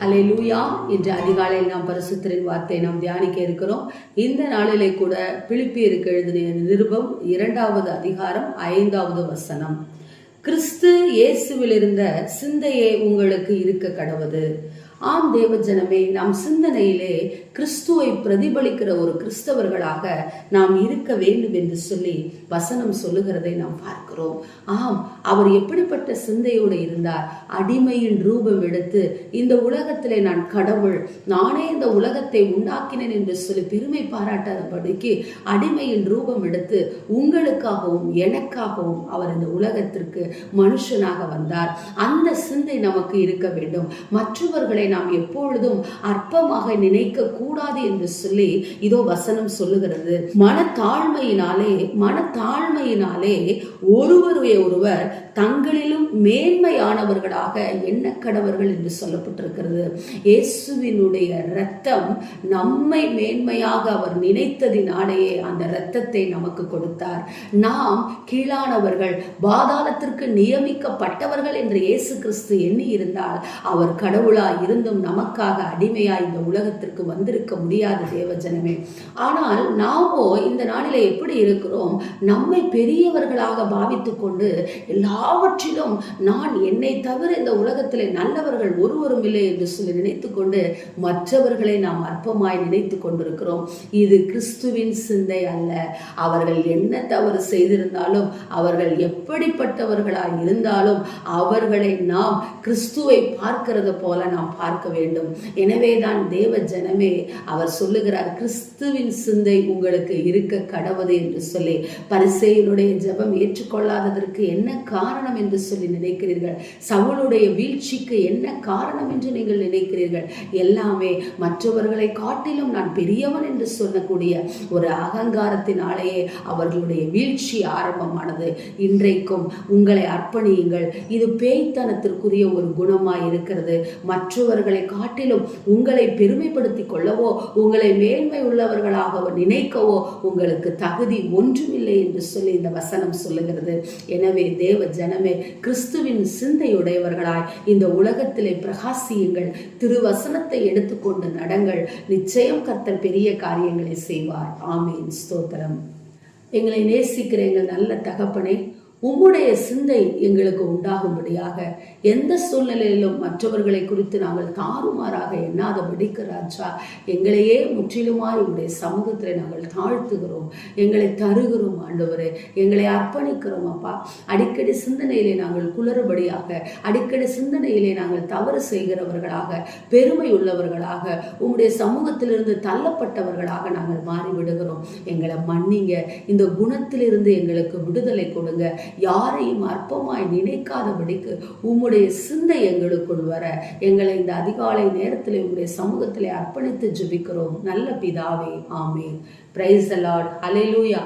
ஹலே லூயா இன்று அதிகாலையில் நாம் பரிசுத்தரின் வார்த்தையை நாம் தியானிக்க இருக்கிறோம். இந்த நாளிலே கூட பிலிப்பியருக்கு எழுதின நிருபம் இரண்டாவது அதிகாரம் ஐந்தாவது வசனம். கிறிஸ்து இயேசுவில் இருந்த சிந்தையே உங்களுக்கு இருக்க கடவுது. ஆம் தேவஜனமே நாம் சிந்தனையிலே கிறிஸ்துவை பிரதிபலிக்கிற ஒரு கிறிஸ்தவர்களாக நாம் இருக்க வேண்டும் என்று சொல்லி வசனம் சொல்லுகிறதை நாம் பார்க்கிறோம். ஆம் அவர் எப்படிப்பட்ட சிந்தையோடு இருந்தார்? அடிமையின் ரூபம் எடுத்து இந்த உலகத்திலே நான் கடவுள் நானே இந்த உலகத்தை உண்டாக்கினேன் என்று சொல்லி பெருமை பாராட்டாதபடிக்கு அடிமையின் ரூபம் எடுத்து உங்களுக்காகவும் எனக்காகவும் அவர் இந்த உலகத்திற்கு மனுஷனாக வந்தார். அந்த சிந்தை நமக்கு இருக்க வேண்டும். மற்றவர்களை நாம் எப்பொழுதும் அற்பமாக நினைக்க கூடாது என்று சொல்லி இதோ வசனம் சொல்லுகிறது. மனத்தாழ்மையினாலே மனத்தாழ்மையினாலே ஒருவருடைய ஒருவர் தங்களிலும் மேன்மையானவர்களாக எண்ணக்கடவர்கள் என்று சொல்லப்பட்டிருக்கிறது. இயேசுவினுடைய இரத்தம் நம்மை மேன்மையாக அவர் நினைத்ததினாலேயே அந்த இரத்தத்தை நமக்கு கொடுத்தார். நாம் கீழானவர்கள் பாதாளத்திற்கு நியமிக்கப்பட்டவர்கள் என்று இயேசு கிறிஸ்து எண்ணி இருந்தால் அவர் கடவுளாய் இருந்தும் நமக்காக அடிமையாய் இந்த உலகத்திற்கு வந்திருக்க முடியாது தேவஜனமே. ஆனால் நாமோ இந்த நாளில் எப்படி இருக்கிறோம்? நம்மை பெரியவர்களாக பாவித்துக் கொண்டு எல்லாவற்றிலும் நான் என்னை தவிர இந்த உலகத்திலே நல்லவர்கள் ஒருவரும் இல்லை என்று சொல்லி நினைத்து கொண்டு மற்றவர்களை நாம் அற்பமாய் நினைத்து கொண்டிருக்கிறோம். இது கிறிஸ்துவின் சிந்தை அல்ல. அவர்கள் என்ன தவறு செய்திருந்தாலும் அவர்கள் எப்படிப்பட்டவர்களாய் இருந்தாலும் அவர்களை நாம் கிறிஸ்துவை பார்க்கிறது போல நாம் பார்க்க பார்க்க வேண்டும். எனவேதான் தேவ ஜனமே அவர் சொல்லுகிறார் கிறிஸ்துவின் சிந்தை உங்களுக்கு இருக்க கடவுது என்று சொல்லி பரிசெயனுடைய ஜபம் ஏற்றுக்கொள்ளாததற்கு என்ன காரணம் என்று சொல்லி நினைக்கிறீர்கள். சவுளுடைய வீழ்ச்சிக்கு என்ன காரணம் என்று நீங்கள் நினைக்கிறீர்கள். எல்லாமே மற்றவர்களை காட்டிலும் நான் பெரியவன் என்று சொல்லக்கூடிய ஒரு அகங்காரத்தினாலேயே அவர்களுடைய வீழ்ச்சி ஆரம்பமானது. இன்றைக்கும் உங்களை அர்ப்பணியுங்கள். இது பேய்த்தனத்திற்குரிய ஒரு குணமாய் இருக்கிறது மற்றவர்களை காட்டிலும் உங்களை பெருமைப்படுத்தி கொள்ளவோ உங்களை மேன்மை உள்ளவர்களாகவோ நினைக்கவோ உங்களுக்கு தகுதி ஒன்றுமில்லை என்று சொல்லி இந்த வசனம் சொல்லுகிறது. எனவே தேவ ஜனமே கிறிஸ்துவின் சிந்தையுடையவர்களாய் இந்த உலகத்திலே பிரகாசியுங்கள். திருவசனத்தை எடுத்துக்கொண்டு நடங்கள். நிச்சயம் கர்த்தர் பெரிய காரியங்களை செய்வார். ஆமீன். ஸ்தோத்திரம். எங்களை நேசிக்கிற எங்கள் நல்ல தகப்பனை உம்முடைய சிந்தை எங்களுக்கு உண்டாகும்படியாக எந்த சூழ்நிலையிலும் மற்றவர்களை குறித்து நாங்கள் தாறுமாறாக எண்ணாதபடிக்கு ராஜா எங்களையே முற்றிலுமாய் உங்களுடைய சமூகத்தில் நாங்கள் தாழ்த்துகிறோம். எங்களை தருகிறோம் ஆண்டவரே. எங்களை அர்ப்பணிக்கிறோம் அப்பா. அடிக்கடி சிந்தனையிலே நாங்கள் குளறுபடியாக அடிக்கடி சிந்தனையிலே நாங்கள் தவறு செய்கிறவர்களாக பெருமை உள்ளவர்களாக உங்களுடைய சமூகத்திலிருந்து தள்ளப்பட்டவர்களாக நாங்கள் மாறிவிடுகிறோம். எங்களை மன்னிங்க. இந்த குணத்திலிருந்து எங்களுக்கு விடுதலை கொடுங்க. யாரையும் அற்பமாய் நினைக்காதபடிக்கு உம்முடைய சிந்தை எங்களுக்குள் வர. எங்களை இந்த அதிகாலை நேரத்தில் உங்களுடைய சமூகத்திலே அர்ப்பணித்து ஜெபிக்கிறோம். நல்ல பிதாவே ஆமே பிரைஸ் அலாட் அலையூயா